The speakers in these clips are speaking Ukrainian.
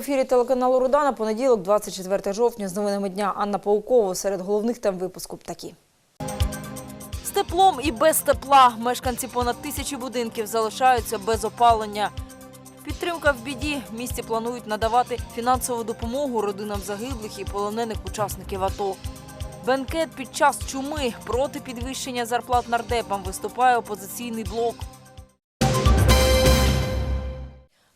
ефірі телеканалу Рудана. Понеділок, 24 жовтня, з новинами дня Анна Паукова. Серед головних тем випуску такі. З теплом і без тепла мешканці понад тисячі будинків залишаються без опалення. Підтримка в біді. В місті планують надавати фінансову допомогу родинам загиблих і полонених учасників АТО. Бенкет під час чуми проти підвищення зарплат нардепам виступає опозиційний блок.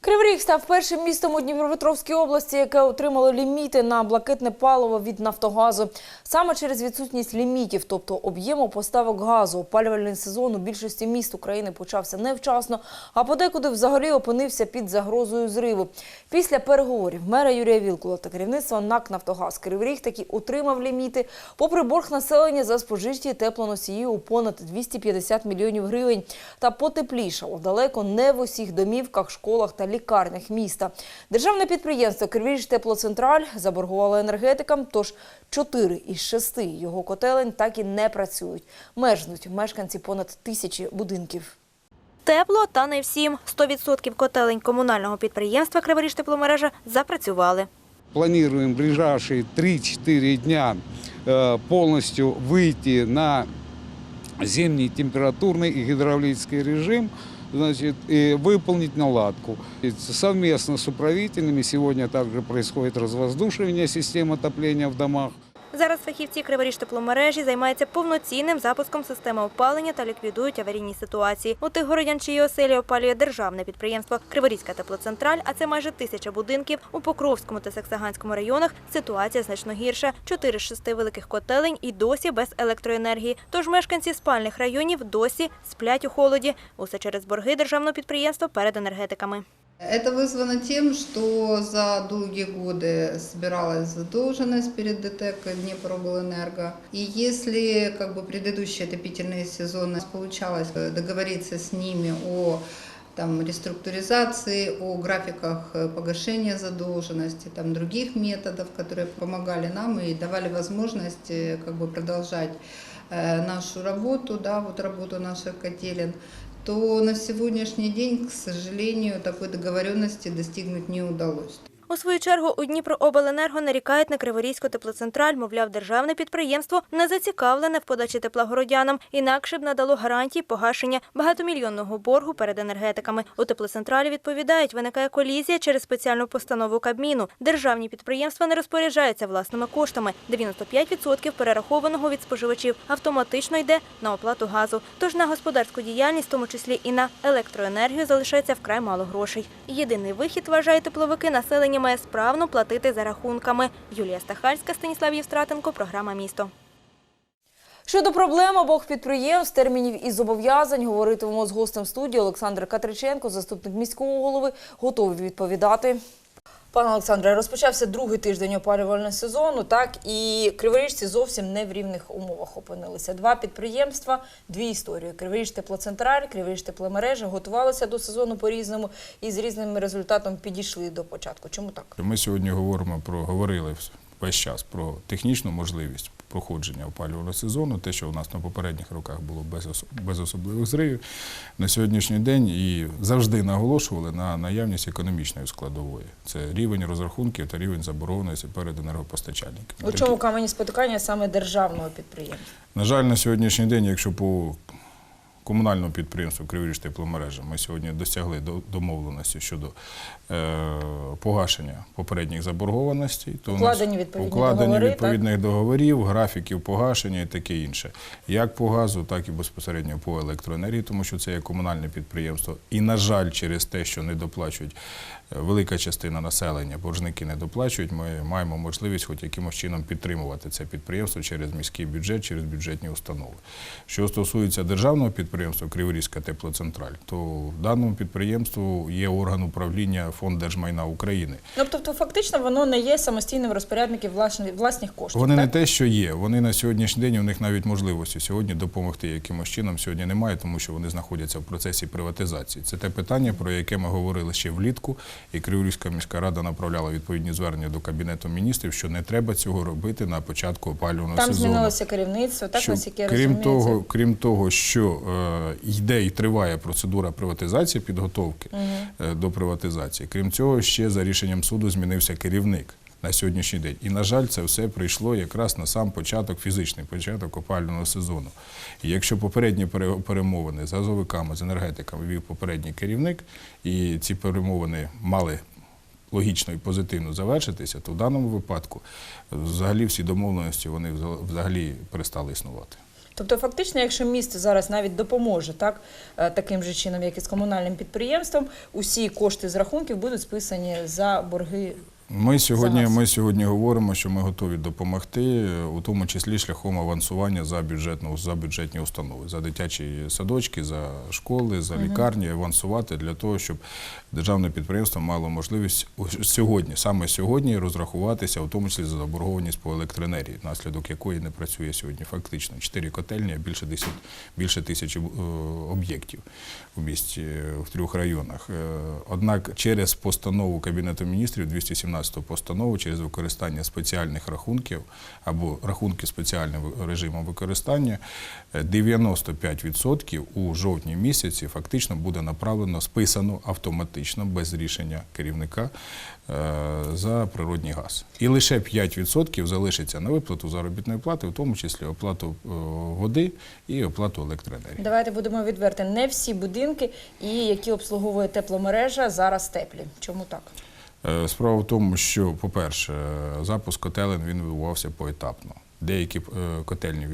Кривий став першим містом у Дніпропетровській області, яке отримало ліміти на блакитне паливо від Нафтогазу. Саме через відсутність лімітів, тобто об'єму поставок газу, опалювальний сезон у більшості міст України почався невчасно, а подекуди взагалі опинився під загрозою зриву. Після переговорів мера Юрія Вілкула та керівництва НАК «Нафтогаз» Кривий таки отримав ліміти, попри борг населення за спожиті теплоносії у понад 250 мільйонів гривень. Та потеплішало далеко не в усіх домівках, школах та лікарнях міста. Державне підприємство «Кривий Теплоцентраль заборгувало енергетикам, тож 4 із 6 його котелень так і не працюють. Мерзнуть мешканці понад тисячі будинків. Тепло, та не всім. 100% котелень комунального підприємства «Криворіж тепломережа» запрацювали. Планируем в ближайшие 3-4 дня э, полностью выйти на зимний температурный и гидравлический режим, значит, и выполнить наладку. И Совместно с управителями сегодня также происходит развоздушивание систем отопления в домах. Зараз фахівці «Криворіж тепломережі» займаються повноцінним запуском системи опалення та ліквідують аварійні ситуації. У тих городян, чиї оселі опалює державне підприємство «Криворізька теплоцентраль», а це майже тисяча будинків. У Покровському та Саксаганському районах ситуація значно гірша. Чотири з шести великих котелень і досі без електроенергії. Тож мешканці спальних районів досі сплять у холоді. Усе через борги державного підприємства перед енергетиками. Это вызвано тем, что за долгие годы собиралась задолженность перед ДТЭК Днепробленэнерго. И если как бы, предыдущие отопительные сезоны получалось э, договориться с ними о там, реструктуризации, о графиках э, погашения задолженности, там, других методов, которые помогали нам и давали возможность э, как бы, продолжать нашу работу, да, вот работу наших котелен, то на сегодняшний день, к сожалению, такой договоренности достигнуть не удалось. У свою чергу у Дніпрообленерго нарікають на Криворізьку теплоцентраль, мовляв, державне підприємство не зацікавлене в подачі тепла городянам, інакше б надало гарантії погашення багатомільйонного боргу перед енергетиками. У теплоцентралі відповідають, виникає колізія через спеціальну постанову Кабміну. Державні підприємства не розпоряджаються власними коштами. 95% перерахованого від споживачів автоматично йде на оплату газу. Тож на господарську діяльність, в тому числі і на електроенергію, залишається вкрай мало грошей. Єдиний вихід, вважають тепловики, населення має справно платити за рахунками. Юлія Стахальська, Станіслав Євстратенко, програма «Місто». Щодо проблем обох підприємств, термінів і зобов'язань говоритимемо з гостем студії Олександр Катриченко, заступник міського голови, готовий відповідати. Пане Олександре, розпочався другий тиждень опалювального сезону, так і криворіжці зовсім не в рівних умовах опинилися. Два підприємства, дві історії. Криворіж теплоцентраль, Криворіж тепломережа готувалися до сезону по-різному і з різним результатом підійшли до початку. Чому так? Ми сьогодні говоримо про говорили весь час про технічну можливість проходження опалювального сезону, те, що у нас на попередніх роках було без, без особливих зривів. На сьогоднішній день і завжди наголошували на наявність економічної складової. Це рівень розрахунків та рівень заборгованості перед енергопостачальниками. У чому камені спотикання саме державного підприємства? На жаль, на сьогоднішній день, якщо по комунальному підприємству Криворіж тепломережа ми сьогодні досягли домовленості щодо е, погашення попередніх заборгованостей, то Укладені відповідні укладені договори, відповідних договорів, графіків погашення і таке інше, як по газу, так і безпосередньо по електроенергії, тому що це є комунальне підприємство. І, на жаль, через те, що не доплачують е, велика частина населення, боржники не доплачують, ми маємо можливість хоч якимось чином підтримувати це підприємство через міський бюджет, через бюджетні установи. Що стосується державного підприємства Криворізька теплоцентраль, то в даному підприємству є орган управління Фонд держмайна України. Ну, тобто, фактично, воно не є самостійним розпорядником власних, коштів. Вони так? не те, що є. Вони на сьогоднішній день у них навіть можливості сьогодні допомогти якимось чином сьогодні немає, тому що вони знаходяться в процесі приватизації. Це те питання, про яке ми говорили ще влітку, і Криворізька міська рада направляла відповідні звернення до кабінету міністрів, що не треба цього робити на початку опалювального Там сезону. змінилося керівництво, так Що, наскільки я крім того, крім того, що е, йде і триває процедура приватизації, підготовки е, до приватизації. Крім цього, ще за рішенням суду змінився керівник. На сьогоднішній день. І, на жаль, це все прийшло якраз на сам початок, фізичний початок опалювального сезону. І якщо попередні перемовини з газовиками, з енергетиками вів попередній керівник, і ці перемовини мали логічно і позитивно завершитися, то в даному випадку е, взагалі всі домовленості вони взагалі перестали існувати. Тобто, фактично, якщо місто зараз навіть допоможе так, е, таким же чином, як і з комунальним підприємством, усі кошти з рахунків будуть списані за борги. Ми сьогодні, ми сьогодні говоримо, що ми готові допомогти, у тому числі шляхом авансування за бюджетну за бюджетні установи, за дитячі садочки, за школи, за лікарні, авансувати для того, щоб державне підприємство мало можливість сьогодні, саме сьогодні, розрахуватися, у тому числі за заборгованість по електроенергії, наслідок якої не працює сьогодні. Фактично чотири котельні, а більше 10, більше тисячі е, об'єктів у місті е, в трьох районах. Е, Однак через постанову Кабінету міністрів 217 постанову через використання спеціальних рахунків або рахунки спеціальним ви- режимом використання е, 95% у жовтні місяці фактично буде направлено списано автоматично без рішення керівника е, за природний газ. І лише 5% залишиться на виплату заробітної плати, в тому числі оплату е, води і оплату електроенергії. Давайте будемо відверти. Не всі будинки, і які обслуговує тепломережа, зараз теплі. Чому так? Е, Справа в тому, що, по-перше, запуск котелень він відбувався поетапно. Деякі котельні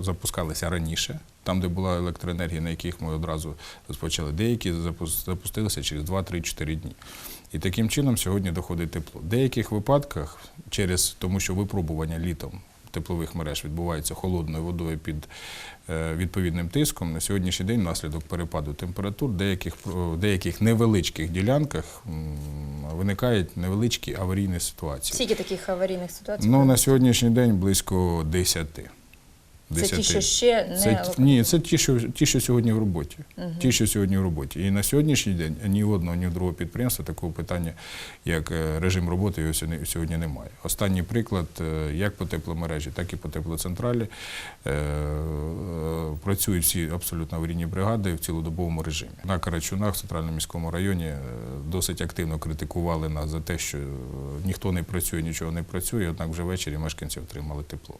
запускалися раніше, там, де була електроенергія, на яких ми одразу розпочали. Деякі запустилися через 2-3-4 дні. І таким чином сьогодні доходить тепло. В деяких випадках, через тому що випробування літом теплових мереж відбувається холодною водою під е, відповідним тиском, на сьогоднішній день внаслідок перепаду температур в деяких, деяких невеличких ділянках виникають невеличкі аварійні ситуації. Скільки таких аварійних ситуацій? Ну, на сьогоднішній день близько 10. Це ті, що ще не Це, ні, це ті, що, ті, що сьогодні в роботі. Ті, що сьогодні в роботі. І на сьогоднішній день ні в одного, ні в другого підприємства такого питання, як е, режим роботи, його сьогодні, немає. Останній приклад, е, як по тепломережі, так і по теплоцентралі, е, працюють всі абсолютно аварійні бригади в цілодобовому режимі. На Карачунах, в центральному міському районі, досить активно критикували нас за те, що ніхто не працює, нічого не працює, однак вже ввечері мешканці отримали тепло.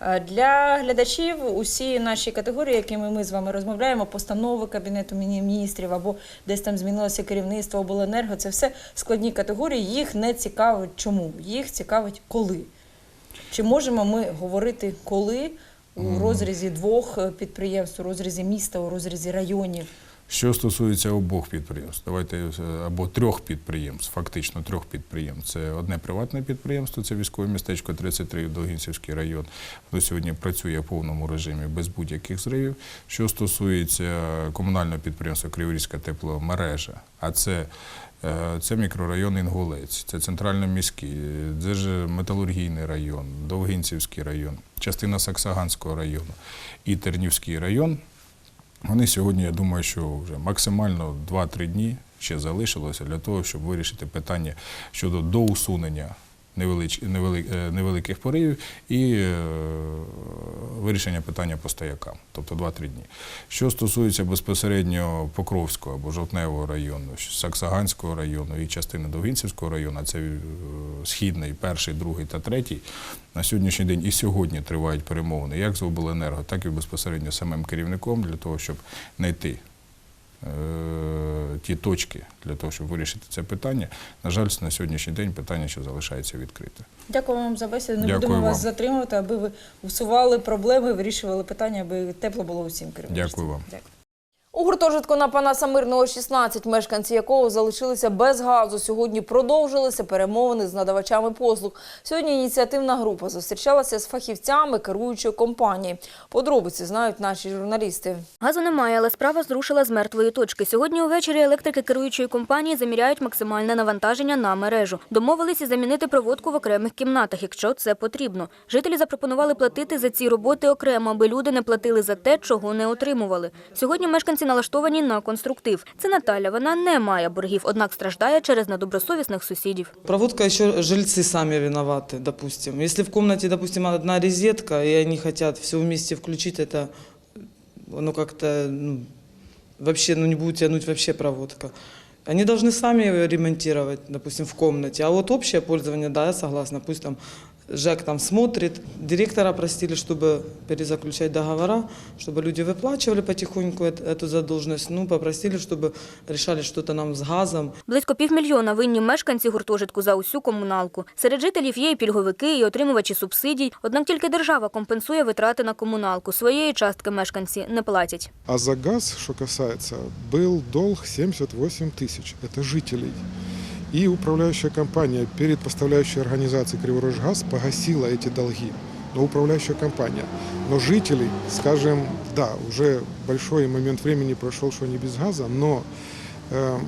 Е, Для глядачів усі наші категорії, якими ми з вами розмовляємо, постанови Кабінету Міні- міністрів або десь там змінилося керівництво обленерго, це все складні категорії. Їх не цікавить чому. Їх цікавить коли. Чи можемо ми говорити коли у розрізі двох е, підприємств, у розрізі міста, у розрізі районів? Що стосується обох підприємств, давайте е, або трьох підприємств, фактично трьох підприємств. Це одне приватне підприємство, це військове містечко 33, Довгінцівський район. Воно сьогодні працює в повному режимі без будь-яких зривів. Що стосується комунального підприємства Криворізька тепломережа, а це е, це мікрорайон Інгулець, це центрально-міський, це ж металургійний район, Довгинцівський район, частина Саксаганського району і Тернівський район. Вони сьогодні, я думаю, що вже максимально 2-3 дні ще залишилося для того, щоб вирішити питання щодо доусунення невелич, невели, е, невеликих поривів і е, вирішення питання по стоякам, тобто 2-3 дні. Що стосується безпосередньо Покровського або Жовтневого району, Саксаганського району і частини Довгинцівського району, це е, східний, перший, другий та третій, на сьогоднішній день і сьогодні тривають перемовини як з обленерго, так і безпосередньо самим керівником для того, щоб знайти ті точки для того, щоб вирішити це питання. На жаль, на сьогоднішній день питання ще залишається відкрите. Дякую вам за бесіду. Не Дякую будемо вас затримувати, аби ви усували проблеми, вирішували питання, аби тепло було усім керівництвом. Дякую вам. Дякую. У гуртожитку на Панаса Мирного 16, мешканці якого залишилися без газу, сьогодні продовжилися перемовини з надавачами послуг. Сьогодні ініціативна група зустрічалася з фахівцями керуючої компанії. Подробиці знають наші журналісти. Газу немає, але справа зрушила з мертвої точки. Сьогодні увечері електрики керуючої компанії заміряють максимальне навантаження на мережу. Домовилися замінити проводку в окремих кімнатах, якщо це потрібно. Жителі запропонували платити за ці роботи окремо, аби люди не платили за те, чого не отримували. Сьогодні мешканці налаштовані на конструктив. Це Наталя. Вона не має боргів, однак страждає через недобросовісних сусідів. Проводка еще жильцы сами виноваты, допустим. Если в комнате, допустим, одна розетка, и они хотят все вместе включить, это оно как-то ну, вообще ну, не будет тянуть вообще проводка. Они должны сами её ремонтировать, допустим, в комнате. А вот общее пользование, да, я согласна. Пусть там ЖЭК там смотрит. Директора просили, чтобы перезаключать договора, чтобы люди выплачивали потихоньку эт- эту задолженность. Ну, попросили, чтобы решали что-то нам с газом. Близько півмільйона винні мешканці гуртожитку за усю комуналку. Серед жителів є і пільговики, і отримувачі субсидій. Однак тільки держава компенсує витрати на комуналку. Своєї частки мешканці не платять. А за газ, что касается, был долг 78 тысяч. Это жителей. И управляющая компания перед поставляющей организацией Криворожгаз погасила эти долги. Но управляющая компания. Но жители, скажем, да, уже большой момент времени прошел, что они без газа, но э,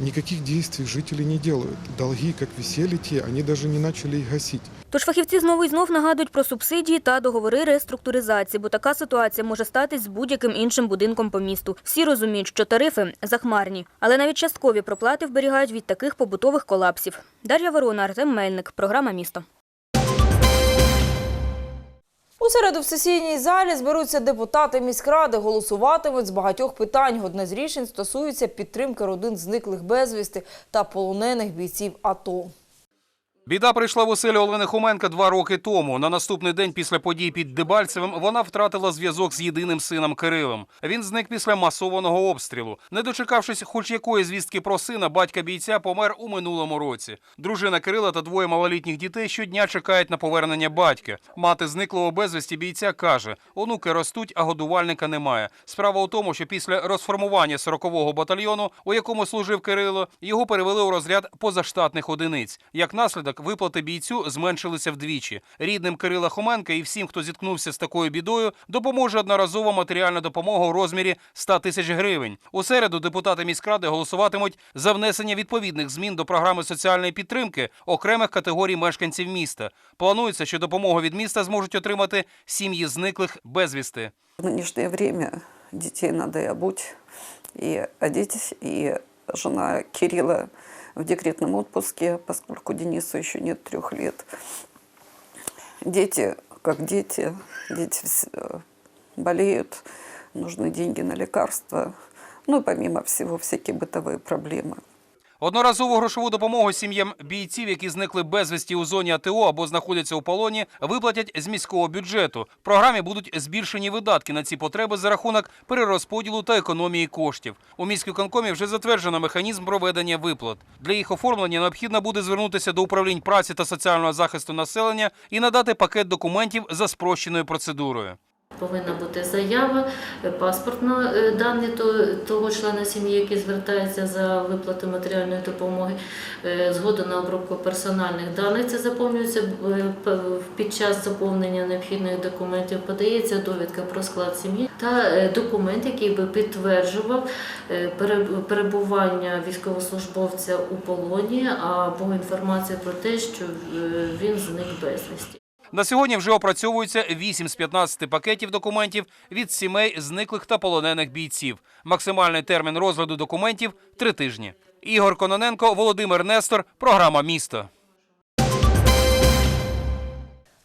никаких действий жители не делают. Долги, как висели те, они даже не начали их гасить. Тож фахівці знову і знов нагадують про субсидії та договори реструктуризації, бо така ситуація може статись з будь-яким іншим будинком по місту. Всі розуміють, що тарифи захмарні, але навіть часткові проплати вберігають від таких побутових колапсів. Дар'я Ворона, Артем Мельник, програма Місто. У середу в сесійній залі зберуться депутати міськради, голосуватимуть з багатьох питань. Одне з рішень стосується підтримки родин зниклих безвісти та полонених бійців АТО. Біда прийшла в оселю Олени Хоменка два роки тому. На наступний день після подій під Дебальцевим вона втратила зв'язок з єдиним сином Кирилом. Він зник після масованого обстрілу. Не дочекавшись хоч якої звістки про сина, батька бійця помер у минулому році. Дружина Кирила та двоє малолітніх дітей щодня чекають на повернення батька. Мати зниклого безвісті бійця каже: онуки ростуть, а годувальника немає. Справа у тому, що після розформування 40-го батальйону, у якому служив Кирило, його перевели у розряд позаштатних одиниць. Як наслідок, виплати бійцю зменшилися вдвічі. Рідним Кирила Хоменка і всім, хто зіткнувся з такою бідою, допоможе одноразова матеріальна допомога у розмірі 100 тисяч гривень. У середу депутати міськради голосуватимуть за внесення відповідних змін до програми соціальної підтримки окремих категорій мешканців міста. Планується, що допомогу від міста зможуть отримати сім'ї зниклих безвісти. В нынешнее время надо и обуть, и одеть, и жена Кирилла в декретном отпуске, поскольку Денису еще нет трех лет. Дети, как дети, дети э, болеют, нужны деньги на лекарства, ну и помимо всего всякие бытовые проблемы. Одноразову грошову допомогу сім'ям бійців, які зникли безвісті у зоні АТО або знаходяться у полоні, виплатять з міського бюджету. В програмі будуть збільшені видатки на ці потреби за рахунок перерозподілу та економії коштів. У міськвиконкомі вже затверджено механізм проведення виплат. Для їх оформлення необхідно буде звернутися до управлінь праці та соціального захисту населення і надати пакет документів за спрощеною процедурою. Повинна бути заява, е, паспортна е, дані того члена сім'ї, який звертається за виплату матеріальної допомоги, е, згода на обробку персональних даних. Це заповнюється під час заповнення необхідних документів. Подається довідка про склад сім'ї та документ, який би підтверджував перебування військовослужбовця у полоні або інформацію про те, що він зник безвісті. На сьогодні вже опрацьовується 8 з 15 пакетів документів від сімей зниклих та полонених бійців. Максимальний термін розгляду документів – три тижні. Ігор Кононенко, Володимир Нестор, програма «Місто».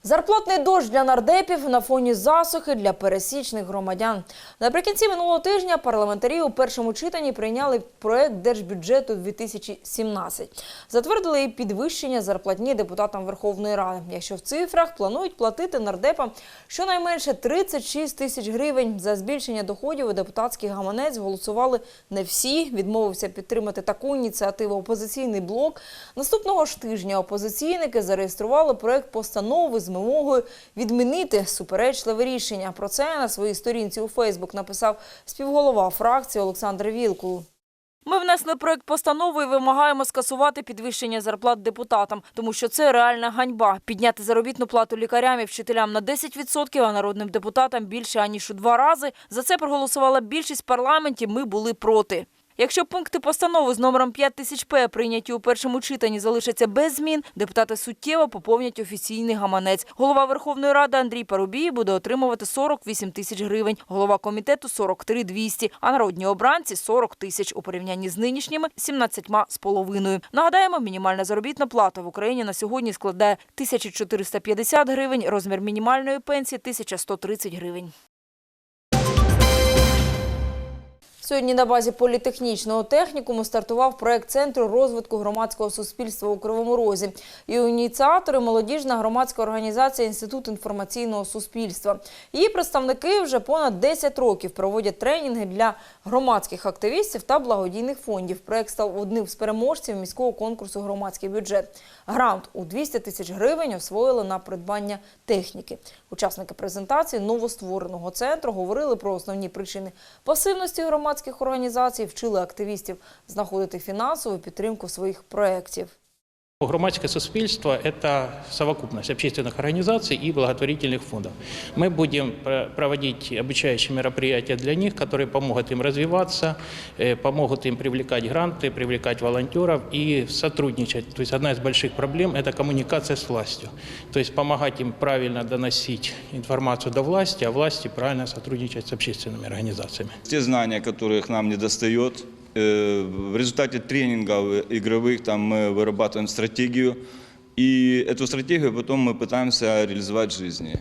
Зарплатний дощ для нардепів на фоні засухи для пересічних громадян. Наприкінці минулого тижня парламентарі у першому читанні прийняли проект держбюджету 2017. Затвердили і підвищення зарплатні депутатам Верховної Ради. Якщо в цифрах планують платити нардепам щонайменше 36 тисяч гривень за збільшення доходів у депутатський гаманець голосували не всі. Відмовився підтримати таку ініціативу опозиційний блок. Наступного ж тижня опозиційники зареєстрували проект постанови з вимогою відмінити суперечливе рішення. Про це на своїй сторінці у Фейсбук написав співголова фракції Олександр Вілкул. Ми внесли проект постанови і вимагаємо скасувати підвищення зарплат депутатам, тому що це реальна ганьба. Підняти заробітну плату лікарям і вчителям на 10%, а народним депутатам більше аніж у два рази. За це проголосувала більшість в парламенті. Ми були проти. Якщо пункти постанови з номером 5000П прийняті у першому читанні залишаться без змін, депутати суттєво поповнять офіційний гаманець. Голова Верховної Ради Андрій Парубій буде отримувати 48 тисяч гривень, голова комітету 43 200, а народні обранці 40 тисяч у порівнянні з нинішніми 17 з половиною. Нагадаємо, мінімальна заробітна плата в Україні на сьогодні складає 1450 гривень, розмір мінімальної пенсії 1130 гривень. Сьогодні на базі політехнічного технікуму стартував проект Центру розвитку громадського суспільства у Кривому Розі. Його ініціатори – молодіжна громадська організація Інститут інформаційного суспільства. Її представники вже понад 10 років проводять тренінги для громадських активістів та благодійних фондів. Проект став одним з переможців міського конкурсу «Громадський бюджет». Грант у 200 тисяч гривень освоїли на придбання техніки. Учасники презентації новоствореного центру говорили про основні причини пасивності громадських організацій, вчили активістів знаходити фінансову підтримку своїх проєктів. Громадське суспільство – это совокупность общественных организаций и благотворительных фондов. Мы будем пр- проводить обучающие мероприятия для них, которые помогут им развиваться, э, помогут им привлекать гранты, привлекать волонтеров и сотрудничать. То есть одна из больших проблем – это коммуникация с властью. То есть помогать им правильно доносить информацию до власти, а власти правильно сотрудничать с общественными организациями. Те знания, которых нам не достает, э, в результате тренингов игровых там мы вырабатываем стратегию, и эту стратегию потом мы пытаемся реализовать в жизни.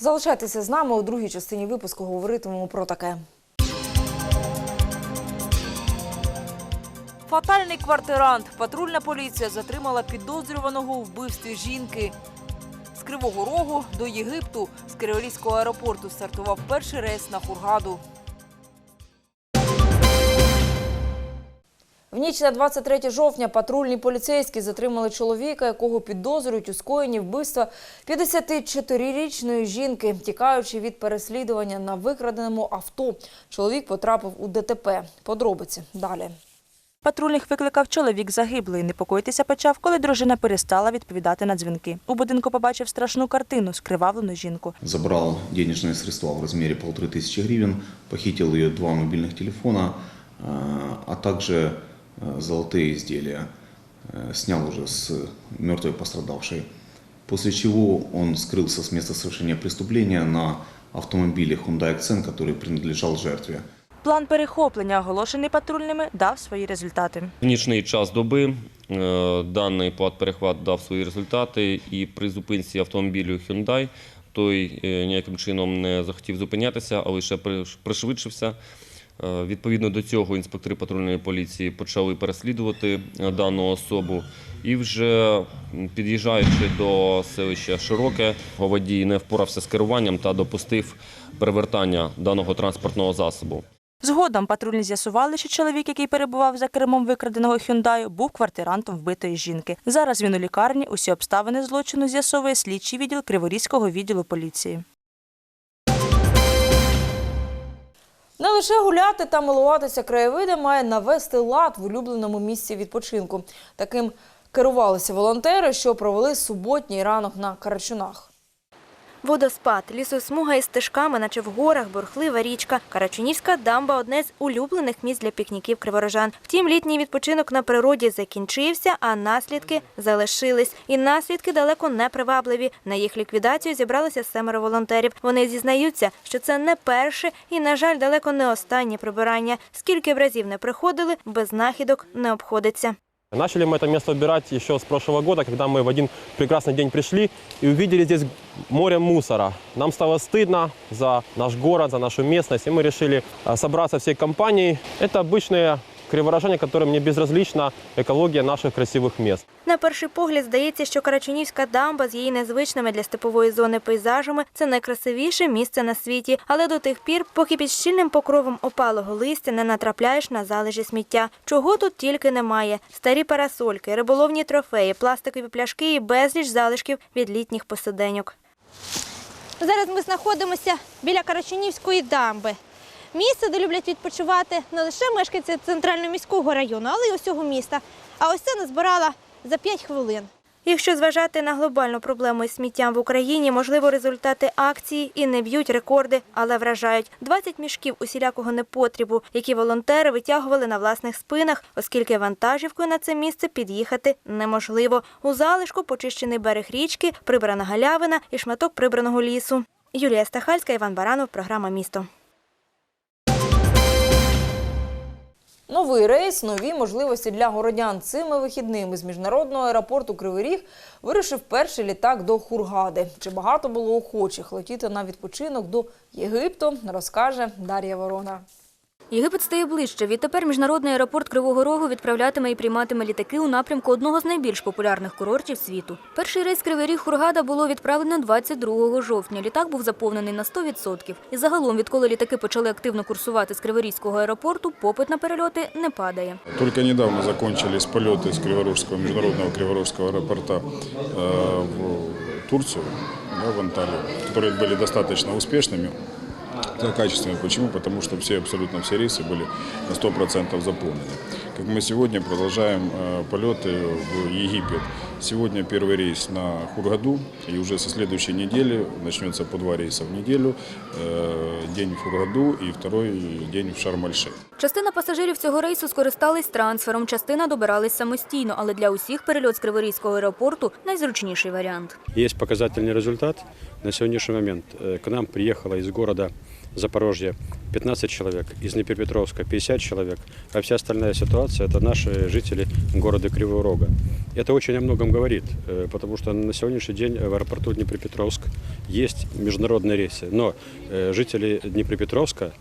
Залишайтеся з нами у другій частині випуску. Говоритимемо про таке. Фатальний квартирант. Патрульна поліція затримала підозрюваного у вбивстві жінки. З Кривого Рогу до Єгипту з Криворізького аеропорту стартував перший рейс на Хургаду. В ніч на 23 жовтня патрульні поліцейські затримали чоловіка, якого підозрюють у скоєнні вбивства 54-річної жінки, тікаючи від переслідування на викраденому авто. Чоловік потрапив у ДТП. Подробиці далі. Патрульних викликав чоловік загиблий. Непокоїтися почав, коли дружина перестала відповідати на дзвінки. У будинку побачив страшну картину – скривавлену жінку. Забрал денежные средства в размере полторы тысячи гривен, похитил ее два мобильных телефона, а, а также а, золотые изделия. Э, Снял уже с мертвой пострадавшей. После чего он скрылся с места совершения преступления на автомобиле Hyundai Accent, который принадлежал жертве. План перехоплення, оголошений патрульними, дав свої результати. В нічний час доби е, даний плат-перехват дав свої результати, і при зупинці автомобілю Hyundai той е, ніяким чином не захотів зупинятися, а лише приш- пришвидшився. Е, Відповідно до цього інспектори патрульної поліції почали переслідувати е, дану особу. І вже під'їжджаючи до селища Широке, водій не впорався з керуванням та допустив перевертання даного транспортного засобу. Згодом патрульні з'ясували, що чоловік, який перебував за кермом викраденого «Хюндаю», був квартирантом вбитої жінки. Зараз він у лікарні. Усі обставини злочину з'ясовує слідчий відділ Криворізького відділу поліції. Не лише гуляти та милуватися краєвидом має навести лад в улюбленому місці відпочинку. Таким керувалися волонтери, що провели суботній ранок на Карачунах. Водоспад, лісосмуга із стежками, наче в горах, бурхлива річка. Карачунівська дамба – одне з улюблених місць для пікніків криворожан. Втім, літній відпочинок на природі закінчився, а наслідки залишились. І наслідки далеко не привабливі. На їх ліквідацію зібралися семеро волонтерів. Вони зізнаються, що це не перше і, на жаль, далеко не останнє прибирання. Скільки б разів не приходили, без знахідок не обходиться. Начали мы это место убирать еще с прошлого года, когда мы в один прекрасный день пришли и увидели здесь море мусора. Нам стало стыдно за наш город, за нашу местность, и мы решили а, собраться всей компанией. Это обычные криворожане, которым не безразлична екологія наших красивих міст. На перший погляд здається, що Карачунівська дамба з її незвичними для степової зони пейзажами це найкрасивіше місце на світі. Але до тих пір, поки під щільним покровом опалого листя не натрапляєш на залежі сміття. Чого тут тільки немає: старі парасольки, риболовні трофеї, пластикові пляшки і безліч залишків від літніх посиденьок. Зараз ми знаходимося біля Карачунівської дамби. Місце, де люблять відпочивати не лише мешканці центрального міського району, але й усього міста. А ось це назбирала за 5 хвилин. Якщо зважати на глобальну проблему із сміттям в Україні, можливо, результати акції і не б'ють рекорди, але вражають 20 мішків усілякого непотрібу, які волонтери витягували на власних спинах, оскільки вантажівкою на це місце під'їхати неможливо. У залишку почищений берег річки, прибрана галявина і шматок прибраного лісу. Юлія Стахальська, Іван Баранов, програма Місто. Новий рейс, нові можливості для городян. Цими вихідними з міжнародного аеропорту Кривий Ріг вирушив перший літак до Хургади. Чи багато було охочих летіти на відпочинок до Єгипту, розкаже Дар'я Ворона. Єгипет стає ближче. Відтепер міжнародний аеропорт Кривого Рогу відправлятиме і прийматиме літаки у напрямку одного з найбільш популярних курортів світу. Перший рейс Кривий Ріг Хургада було відправлено 22 жовтня. Літак був заповнений на 100%. І загалом, відколи літаки почали активно курсувати з Криворізького аеропорту, попит на перельоти не падає. Только недавно закончились полеты с Криворожского, международного Криворожского аэропорта э, в Турцию, да, в Анталию, которые были достаточно успешными. Да, качественными. Почему? Потому что все, абсолютно все рейсы были на 100% заполнены. Как мы сегодня продолжаем э, полеты в Египет. Сегодня первый рейс на Хургаду, и уже со следующей недели начнется по два рейса в неделю. Э, День в Хургаду и второй день в Шарм-аль-Шейх. Частина пасажирів цього рейсу скористались трансфером, частина добирались самостійно, але для усіх перельот з Криворізького аеропорту найзручніший варіант. Есть показательный результат. На сегодняшний момент э, к нам приехало из города Запорожья 15 человек, из Днепропетровска 50 человек, а вся остальная ситуация – это наши жители города Кривого Рога. Это очень о многом говорит, э, потому что на сегодняшний день в аэропорту Днепропетровск есть международные рейсы, но э, жители Днепропетровска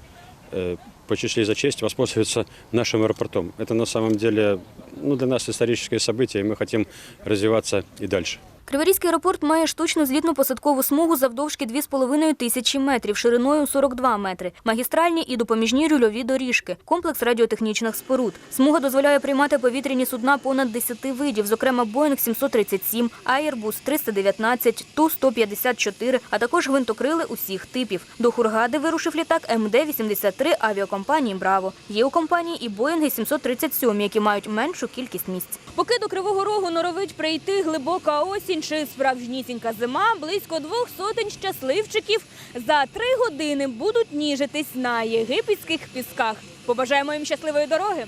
э, почли за честь воспользоваться нашим аэропортом. Это на самом деле ну, для нас историческое событие, и мы хотим развиваться и дальше. Криворізький аеропорт має штучну злітну посадкову смугу завдовжки 2,5 тисячі метрів, шириною 42 метри, магістральні і допоміжні рульові доріжки, комплекс радіотехнічних споруд. Смуга дозволяє приймати повітряні судна понад 10 видів, зокрема Боїнг 737, Airbus 319, Ту-154, а також гвинтокрили усіх типів. До Хургади вирушив літак МД-83 авіакомпанії «Браво». Є у компанії і Боїнги 737, які мають меншу кількість місць. Поки до Кривого Рогу норовить прийти глибока осінь чи справжнісінька зима, близько двох сотень щасливчиків за три години будуть ніжитись на єгипетських пісках. Побажаємо їм щасливої дороги.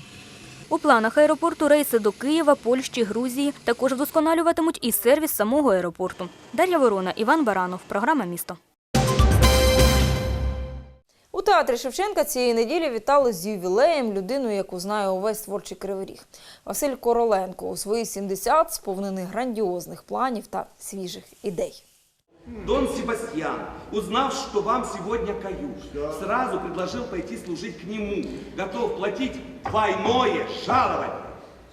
У планах аеропорту рейси до Києва, Польщі, Грузії також вдосконалюватимуть і сервіс самого аеропорту. Дар'я Ворона, Іван Баранов, програма Місто. У театрі Шевченка цієї неділі вітали з ювілеєм людину, яку знає увесь творчий кривий ріг. Василь Короленко у свої 70 сповнений грандіозних планів та свіжих ідей. Дон Себастьян, узнав, что вам сегодня каюш, сразу предложил пойти служить к нему, готов платить двойное жалование.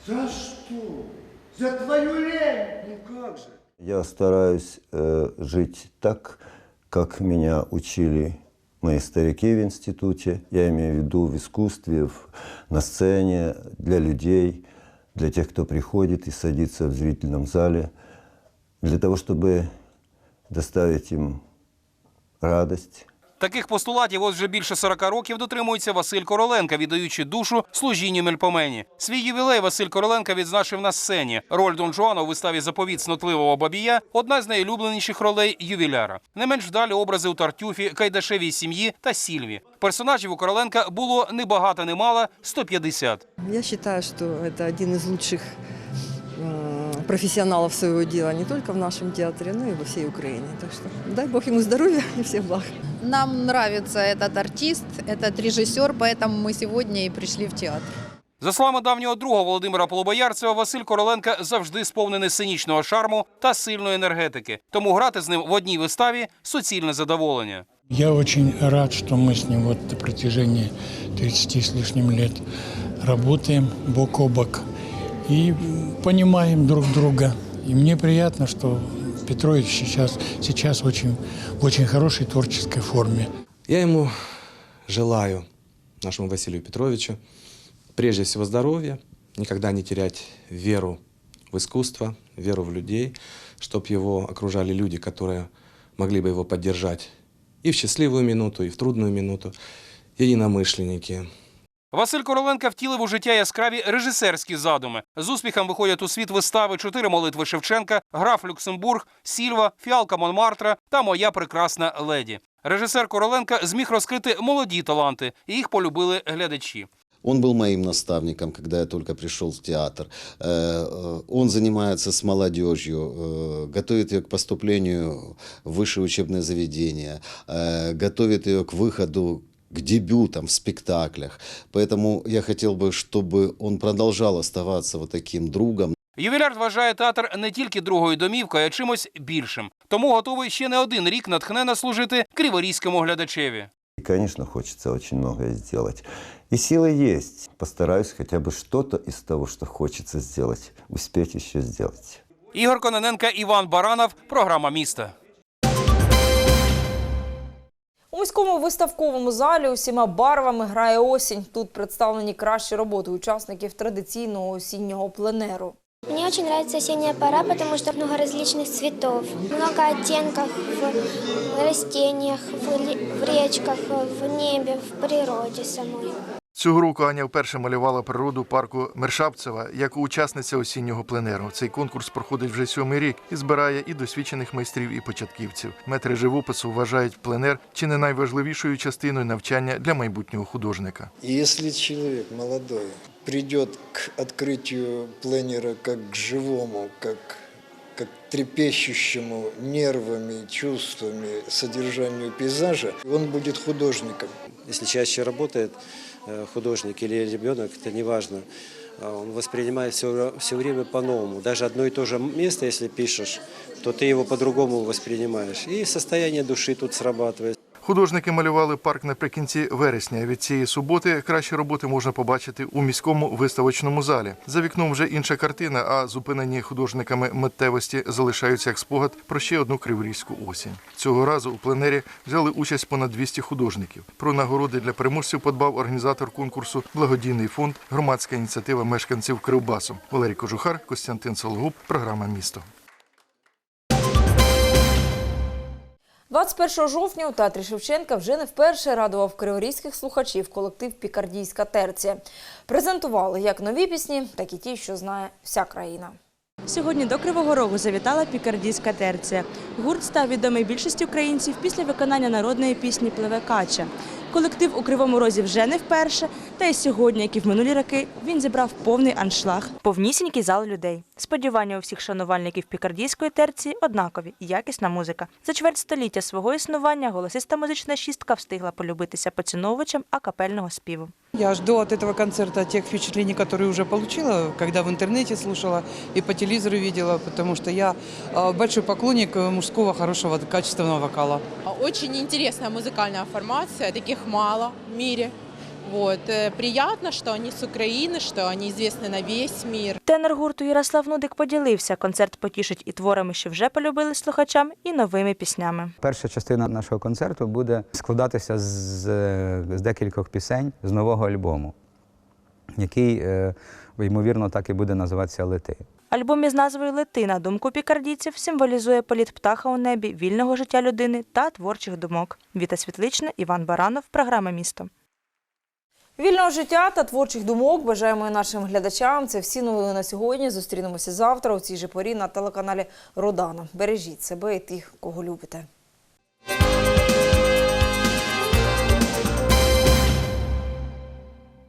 За что? За твою лень? Ну как же? Я стараюсь э, жить так, как меня учили мои старики в институте. Я имею в виду в искусстве, в- на сцене, для людей, для тех, кто приходит и садится в зрительном зале, для того, чтобы доставить им радость, Таких постулатів ось вже більше 40 років дотримується Василь Короленко, віддаючи душу служінню Мельпомені. Свій ювілей Василь Короленко відзначив на сцені. Роль Дон Жуана у виставі «Заповіт снотливого бабія» – одна з найулюбленіших ролей ювіляра. Не менш вдалі образи у Тартюфі, Кайдашевій сім'ї та Сільві. Персонажів у Короленка було не багато, не мало – 150. Я считаю, что это один из лучших м, профессионалов своего дела не только в нашем театре, но и во всей Украине. Так что дай Бог ему здоровья и всех благ. Нам нравится этот артист, этот режиссер, поэтому мы сегодня и пришли в театр. За словами давнього друга Володимира Полубоярцева, Василь Короленко завжди сповнений сценічного шарму та сильної енергетики. Тому грати з ним в одній виставі суцільне задоволення. Я очень рад, что мы с ним вот на протяжении 30 с лишним лет работаем бок о бок И понимаем друг друга. И мне приятно, что Петрович сейчас, сейчас очень, в очень хорошей творческой форме. Я ему желаю, нашему Василию Петровичу, прежде всего здоровья, никогда не терять веру в искусство, веру в людей, чтобы его окружали люди, которые могли бы его поддержать и в счастливую минуту, и в трудную минуту, единомышленники, Василь Короленко втілив у життя яскраві режисерські задуми. З успіхом виходять у світ вистави «Чотири молитви Шевченка, Граф Люксембург, Сільва, Фіалка Монмартра та Моя прекрасна леді. Режисер Короленка зміг розкрити молоді таланти, і їх полюбили глядачі. Он был моим наставником, когда я только пришел в театр. Э, э, Он занимается с молодежью, э, готовит ее к поступлению в высшее учебное заведение, э, готовит ее к выходу к дебютам в спектаклях. Поэтому я хотел бы, чтобы он продолжал оставаться вот таким другом, Ювіляр вважає театр не тільки другою домівкою, а чимось більшим. Тому готовий ще не один рік натхненно служити криворізькому глядачеві. И, конечно, хочется очень многое сделать. И силы есть. Постараюсь хотя бы что-то из того, что хочется сделать, успеть еще сделать. Ігор Кононенко, Іван Баранов. Програма міста. У міському виставковому залі усіма барвами грає осінь. Тут представлені кращі роботи учасників традиційного осіннього пленеру. Мне очень нравится осенняя пора, потому что много различных цветов, много оттенков в растениях, в річках, в речках, в природе самой. Цього року Аня вперше малювала природу парку Мершапцева як учасниця осіннього пленеру. Цей конкурс проходить вже сьомий рік і збирає і досвідчених майстрів, і початківців. Метри живопису вважають пленер чи не найважливішою частиною навчання для майбутнього художника. Если человек молодой придет к открытию пленера как к живому, как, как трепещущему нервами, чувствами содержанию пейзажа, он будет художником. Если чаще работает художник или ребенок, это не важно, а он воспринимает все, все время по-новому. Даже одно и то же место, если пишешь, то ты его по-другому воспринимаешь. И состояние души тут срабатывает. Художники малювали парк наприкінці вересня. Від цієї суботи кращі роботи можна побачити у міському виставочному залі. За вікном вже інша картина, а зупинені художниками миттєвості залишаються як спогад про ще одну криворізьку осінь. Цього разу у пленері взяли участь понад 200 художників. Про нагороди для переможців подбав організатор конкурсу Благодійний фонд, громадська ініціатива мешканців Кривбасу. Валерій Кожухар, Костянтин Сологуб, програма Місто. 21 жовтня у театрі Шевченка вже не вперше радував криворізьких слухачів колектив Пікардійська терція. Презентували як нові пісні, так і ті, що знає вся країна. Сьогодні до Кривого Рогу завітала пікардійська терція. Гурт став відомий більшості українців після виконання народної пісні Пливе кача. Колектив у Кривому Розі вже не вперше, та й сьогодні, як і в минулі роки, він зібрав повний аншлаг. Повнісінький зал людей. Сподівання у всіх шанувальників пікардійської терції однакові – якісна музика. За чверть століття свого існування голосиста музична шістка встигла полюбитися поціновувачам акапельного співу. Я жду от этого концерта тех впечатлений, которые уже получила, когда в интернете слушала и по телевизору видела, потому что я э, большой поклонник э, мужского хорошего качественного вокала. Очень интересная музыкальная формация, таких мало в мире. Вот. э, Приятно, что они с Украины, что они известны на весь мир. Тенор гурту Ярослав Нудик поділився. Концерт потішить і творами, що вже полюбили слухачам, і новими піснями. Перша частина нашого концерту буде складатися з, з декількох пісень з нового альбому, який, е, ймовірно, так і буде називатися Лети. Альбом із назвою Лети на думку пікардійців символізує політ птаха у небі, вільного життя людини та творчих думок. Віта Світлична, Іван Баранов, програма Місто. Вільного життя та творчих думок бажаємо нашим глядачам. Це всі новини на сьогодні. Зустрінемося завтра у цій же порі на телеканалі Родана. Бережіть себе і тих, кого любите.